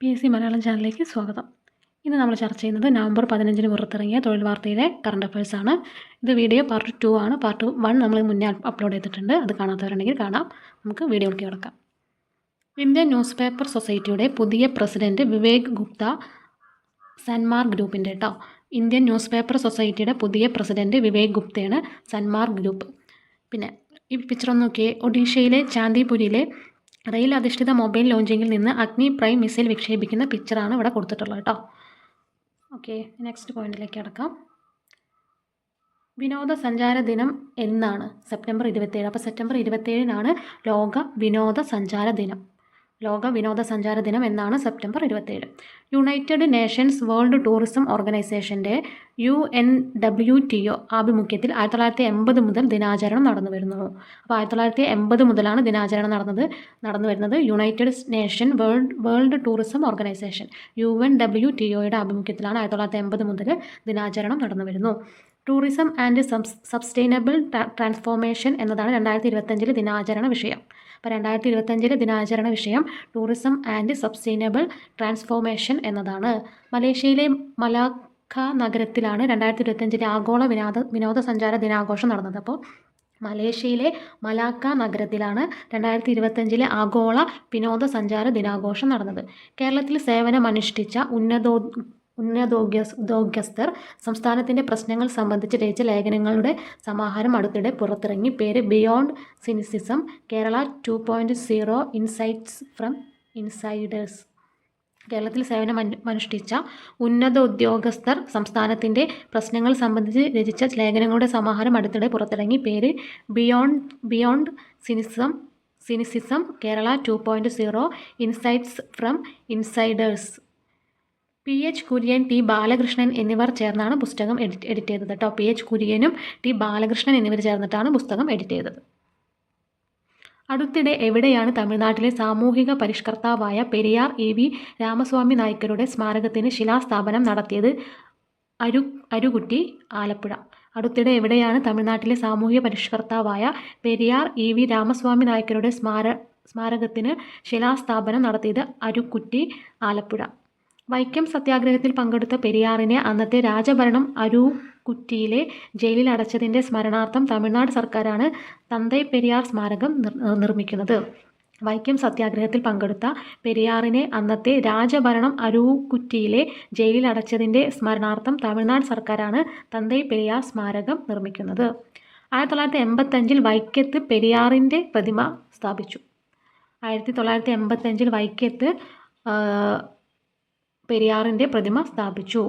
P S C Malayalam ചാനലിലേക്ക് സ്വാഗതം. ഇന്ന് നമ്മൾ ചർച്ച ചെയ്യുന്നത് നവംബർ പതിനഞ്ചിന് പുറത്തിറങ്ങിയ തൊഴിൽ വാർത്തയിലെ കറണ്ട് അഫയേഴ്സ് ആണ് ഇത് വീഡിയോ പാർട്ട് ടു ആണ്. പാർട്ട് വൺ നമ്മൾ മുന്നേ അപ്ലോഡ് ചെയ്തിട്ടുണ്ട്. അത് കാണാത്തവരുണ്ടെങ്കിൽ കാണാം. നമുക്ക് വീഡിയോയിലേക്ക് കിടക്കാം. ഇന്ത്യൻ ന്യൂസ് പേപ്പർ സൊസൈറ്റിയുടെ പുതിയ പ്രസിഡന്റ് വിവേക് ഗുപ്ത സൻമാർ ഗ്രൂപ്പിന്റെ കേട്ടോ ഇന്ത്യൻ ന്യൂസ് പേപ്പർ സൊസൈറ്റിയുടെ പുതിയ പ്രസിഡന്റ് വിവേക് ഗുപ്തയാണ് സൻമാർ ഗ്രൂപ്പ്. പിന്നെ ഈ പിക്ചർ ഒന്ന് നോക്കിയേ. ഒഡീഷയിലെ ചാന്ദിപുരിയിലെ റെയിൽ അധിഷ്ഠിത മൊബൈൽ ലോഞ്ചിങ്ങിൽ നിന്ന് അഗ്നി പ്രൈം മിസൈൽ വിക്ഷേപിക്കുന്ന പിക്ചറാണ് ഇവിടെ കൊടുത്തിട്ടുള്ളത് കേട്ടോ. ഓക്കെ നെക്സ്റ്റ് പോയിന്റിലേക്ക് അടക്കാം വിനോദസഞ്ചാര ദിനം എന്നാണ് സെപ്റ്റംബർ ഇരുപത്തേഴ്. അപ്പോൾ സെപ്റ്റംബർ ഇരുപത്തേഴിനാണ് ലോക വിനോദസഞ്ചാര ദിനം. ലോക വിനോദസഞ്ചാര ദിനം എന്നാണ് സെപ്റ്റംബർ ഇരുപത്തേഴ് യുണൈറ്റഡ് നേഷൻസ് വേൾഡ് ടൂറിസം ഓർഗനൈസേഷന്റെ U N W T O ആഭിമുഖ്യത്തിൽ ആയിരത്തി തൊള്ളായിരത്തി എൺപത് മുതൽ ദിനാചരണം നടന്നു വരുന്നു അപ്പോൾ ആയിരത്തി തൊള്ളായിരത്തി എൺപത് മുതലാണ് ദിനാചരണം നടന്നത് നടന്നു വരുന്നത് United Nation World World Tourism Organisation. U N W T ഒയുടെ ആഭിമുഖ്യത്തിലാണ് ആയിരത്തി തൊള്ളായിരത്തി എൺപത് മുതൽ ദിനാചരണം നടന്നു വരുന്നു ടൂറിസം ആൻഡ് സബ്സ്റ്റൈനബിൾ ട്രാൻസ്ഫോർമേഷൻ എന്നതാണ് രണ്ടായിരത്തി ഇരുപത്തഞ്ചിലെ ദിനാചരണ വിഷയം. അപ്പോൾ രണ്ടായിരത്തി ഇരുപത്തഞ്ചിലെ ദിനാചരണ വിഷയം ടൂറിസം ആൻഡ് സബ്സ്റ്റൈനബിൾ ട്രാൻസ്ഫോർമേഷൻ എന്നതാണ്. മലേഷ്യയിലെ മലാക്ക നഗരത്തിലാണ് രണ്ടായിരത്തി ഇരുപത്തഞ്ചിലെ ആഗോള വിനോദ വിനോദസഞ്ചാര ദിനാഘോഷം നടന്നത്. അപ്പോൾ മലേഷ്യയിലെ മലാക്ക നഗരത്തിലാണ് രണ്ടായിരത്തി ഇരുപത്തഞ്ചിലെ ആഗോള വിനോദസഞ്ചാര ദിനാഘോഷം നടന്നത്. കേരളത്തിൽ സേവനമനുഷ്ഠിച്ച ഉന്നതോ ഉന്നതോദ്യോഗ ഉദ്യോഗസ്ഥർ സംസ്ഥാനത്തിന്റെ പ്രശ്നങ്ങൾ സംബന്ധിച്ച് രചിച്ച ലേഖനങ്ങളുടെ സമാഹാരം അടുത്തിടെ പുറത്തിറങ്ങി. പേര് beyond cynicism Kerala two point zero insights from insiders കേരളത്തിൽ സേവനം അനുഷ്ഠിച്ച ഉന്നത ഉദ്യോഗസ്ഥർ സംസ്ഥാനത്തിന്റെ പ്രശ്നങ്ങൾ സംബന്ധിച്ച് രചിച്ച ലേഖനങ്ങളുടെ സമാഹാരം അടുത്തിടെ പുറത്തിറങ്ങി. പേര് beyond beyond cynicism cynicism Kerala two point zero insights from insiders P H Kurian T Balakrishnan എന്നിവർ ചേർന്നാണ് പുസ്തകം എഡിറ്റ് എഡിറ്റ് ചെയ്തത് കേട്ടോ. പി എച്ച് കുര്യനും ടി ബാലകൃഷ്ണൻ എന്നിവർ ചേർന്നിട്ടാണ് പുസ്തകം എഡിറ്റ് ചെയ്തത്. അടുത്തിടെ എവിടെയാണ് തമിഴ്നാട്ടിലെ സാമൂഹിക പരിഷ്കർത്താവായ പെരിയാർ എ വി രാമസ്വാമി നായ്ക്കരുടെ സ്മാരകത്തിന് ശിലാസ്ഥാപനം നടത്തിയത് അരു അരുകുട്ടി ആലപ്പുഴ. അടുത്തിടെ എവിടെയാണ് തമിഴ്നാട്ടിലെ സാമൂഹിക പരിഷ്കർത്താവായ പെരിയാർ ഇ വി രാമസ്വാമി നായ്ക്കരുടെ സ്മാര സ്മാരകത്തിന് ശിലാസ്ഥാപനം നടത്തിയത് അരുക്കുറ്റി ആലപ്പുഴ. വൈക്കം സത്യാഗ്രഹത്തിൽ പങ്കെടുത്ത പെരിയാറിനെ അന്നത്തെ രാജഭരണം അരൂക്കുറ്റിയിലെ ജയിലിൽ അടച്ചതിന്റെ സ്മരണാർത്ഥം തമിഴ്നാട് സർക്കാരാണ് തന്തൈ പെരിയാർ സ്മാരകം നിർമ്മിക്കുന്നത്. വൈക്കം സത്യാഗ്രഹത്തിൽ പങ്കെടുത്ത പെരിയാറിനെ അന്നത്തെ രാജഭരണം അരൂക്കുറ്റിയിലെ ജയിലിൽ അടച്ചതിന്റെ സ്മരണാർത്ഥം തമിഴ്നാട് സർക്കാരാണ് തന്തൈ പെരിയാർ സ്മാരകം നിർമ്മിക്കുന്നത്. ആയിരത്തി തൊള്ളായിരത്തി എൺപത്തഞ്ചിൽ വൈക്കത്ത് പെരിയാറിന്റെ പ്രതിമ സ്ഥാപിച്ചു. ആയിരത്തി തൊള്ളായിരത്തി എൺപത്തഞ്ചിൽ വൈക്കത്ത് പെരിയാറിന്റെ പ്രതിമ സ്ഥാപിച്ചു.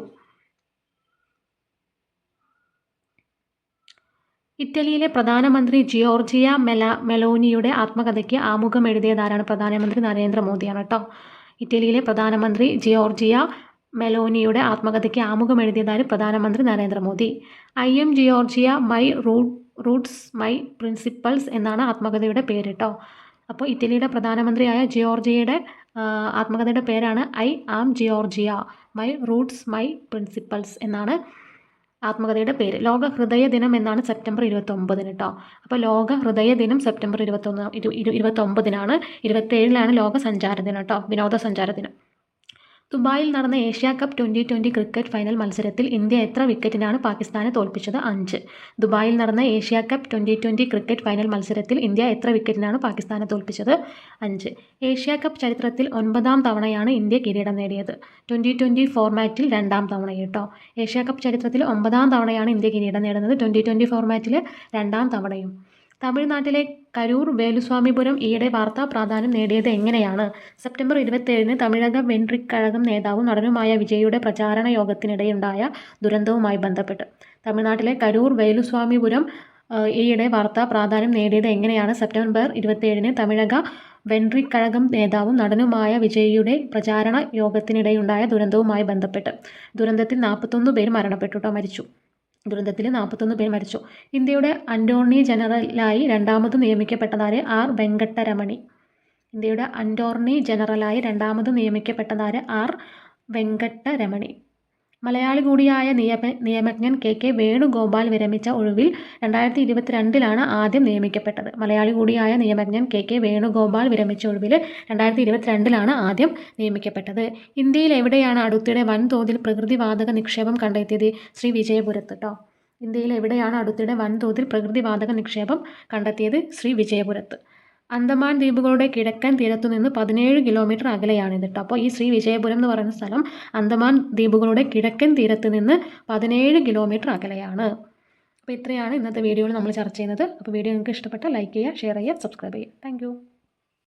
ഇറ്റലിയിലെ പ്രധാനമന്ത്രി ജിയോർജിയ മെല മെലോനിയുടെ ആത്മകഥയ്ക്ക് ആമുഖം എഴുതിയതാരാണ് പ്രധാനമന്ത്രി നരേന്ദ്രമോദിയാണ് കേട്ടോ. ഇറ്റലിയിലെ പ്രധാനമന്ത്രി ജിയോർജിയ മെലോനിയുടെ ആത്മകഥയ്ക്ക് ആമുഖം എഴുതിയതാര് പ്രധാനമന്ത്രി Narendra Modi. I am Giorgia my root roots my principles എന്നാണ് ആത്മകഥയുടെ പേര് കേട്ടോ. അപ്പോൾ ഇറ്റലിയുടെ പ്രധാനമന്ത്രിയായ ജിയോർജിയയുടെ ആത്മകഥയുടെ പേരാണ് I am Giorgia. My roots my principles എന്നാണ് ആത്മകഥയുടെ പേര്. ലോക ഹൃദയ ദിനം എന്നാണ് സെപ്റ്റംബർ ഇരുപത്തൊമ്പതിന് കേട്ടോ അപ്പോൾ ലോക ഹൃദയ ദിനം സെപ്റ്റംബർ ഇരുപത്തൊന്ന് ഇരു ഇരുപത്തൊമ്പതിനാണ്. ഇരുപത്തേഴിലാണ് ലോക സഞ്ചാര ദിനം കേട്ടോ വിനോദസഞ്ചാര ദിനം. ദുബായിൽ നടന്ന Asia cup twenty twenty cricket final മത്സരത്തിൽ ഇന്ത്യ എത്ര വിക്കറ്റിനാണ് പാകിസ്ഥാനെ തോൽപ്പിച്ചത്? അഞ്ച്. ദുബായിൽ നടന്ന Asia cup twenty twenty cricket final മത്സരത്തിൽ ഇന്ത്യ എത്ര വിക്കറ്റിനാണ് പാകിസ്ഥാനെ തോൽപ്പിച്ചത്? അഞ്ച്. ഏഷ്യ കപ്പ് ചരിത്രത്തിൽ ഒൻപതാം തവണയാണ് ഇന്ത്യ കിരീടം നേടിയത്. ട്വന്റി ട്വന്റി ഫോർമാറ്റിൽ രണ്ടാം തവണ കേട്ടോ. ഏഷ്യ കപ്പ് ചരിത്രത്തിൽ ഒമ്പതാം തവണയാണ് ഇന്ത്യ കിരീടം നേടുന്നത്. ട്വന്റി ട്വന്റി ഫോർമാറ്റിൽ രണ്ടാം തവണയും. തമിഴ്നാട്ടിലെ കരൂർ വേലുസ്വാമിപുരം ഈയിടെ വാർത്താ പ്രാധാന്യം നേടിയത് എങ്ങനെയാണ്? സെപ്റ്റംബർ ഇരുപത്തേഴിന് തമിഴക വെൻട്രിക്കഴകം നേതാവും നടനുമായ വിജയുടെ പ്രചാരണ യോഗത്തിനിടെയുണ്ടായ ദുരന്തവുമായി ബന്ധപ്പെട്ട്. തമിഴ്നാട്ടിലെ കരൂർ വേലുസ്വാമിപുരം ഈയിടെ വാർത്താ പ്രാധാന്യം നേടിയത് എങ്ങനെയാണ്? സെപ്റ്റംബർ ഇരുപത്തേഴിന് തമിഴക വെൻട്രിക്കഴകം നേതാവും നടനുമായ വിജയിയുടെ പ്രചാരണ യോഗത്തിനിടെയുണ്ടായ ദുരന്തവുമായി ബന്ധപ്പെട്ട്. ദുരന്തത്തിൽ നാൽപ്പത്തൊന്ന് പേർ മരണപ്പെട്ടുട്ടോ മരിച്ചു. ദുരന്തത്തിൽ നാൽപ്പത്തൊന്ന് പേർ മരിച്ചു. ഇന്ത്യയുടെ അന്റോർണി ജനറലായി രണ്ടാമത് നിയമിക്കപ്പെട്ടതാര് ആർ വെങ്കട്ടരമണി. ഇന്ത്യയുടെ അന്റോർണി ജനറലായി രണ്ടാമത് നിയമിക്കപ്പെട്ടതാര് ആർ വെങ്കട്ടരമണി. മലയാളി കൂടിയായ നിയമ നിയമജ്ഞൻ കെ കെ വേണുഗോപാൽ വിരമിച്ച ഒഴിവിൽ രണ്ടായിരത്തി ഇരുപത്തിരണ്ടിലാണ് ആദ്യം നിയമിക്കപ്പെട്ടത്. മലയാളി കൂടിയായ നിയമജ്ഞൻ കെ കെ വേണുഗോപാൽ വിരമിച്ച ഒഴിവിൽ രണ്ടായിരത്തി ഇരുപത്തിരണ്ടിലാണ് ആദ്യം നിയമിക്കപ്പെട്ടത്. ഇന്ത്യയിൽ എവിടെയാണ് അടുത്തിടെ വൻതോതിൽ പ്രകൃതിവാതക നിക്ഷേപം കണ്ടെത്തിയത്? ശ്രീ വിജയപുരത്ത് കേട്ടോ ഇന്ത്യയിൽ എവിടെയാണ് അടുത്തിടെ വൻതോതിൽ പ്രകൃതിവാതക നിക്ഷേപം കണ്ടെത്തിയത്? ശ്രീ വിജയപുരത്ത്. അന്തമാൻ ദ്വീപുകളുടെ കിഴക്കൻ തീരത്തു നിന്ന് പതിനേഴ് കിലോമീറ്റർ അകലെയാണിത് കേട്ടോ അപ്പോൾ ഈ ശ്രീ വിജയപുരം എന്ന് പറയുന്ന സ്ഥലം അന്തമാൻ ദ്വീപുകളുടെ കിഴക്കൻ തീരത്ത് നിന്ന് പതിനേഴ് കിലോമീറ്റർ അകലെയാണ്. അപ്പോൾ ഇത്രയാണ് ഇന്നത്തെ വീഡിയോയിൽ നമ്മൾ ചർച്ച ചെയ്യുന്നത്. അപ്പോൾ വീഡിയോ നിങ്ങൾക്ക് ഇഷ്ടപ്പെട്ടാൽ ലൈക്ക് ചെയ്യുക ഷെയർ ചെയ്യുക സബ്സ്ക്രൈബ് ചെയ്യുക. താങ്ക്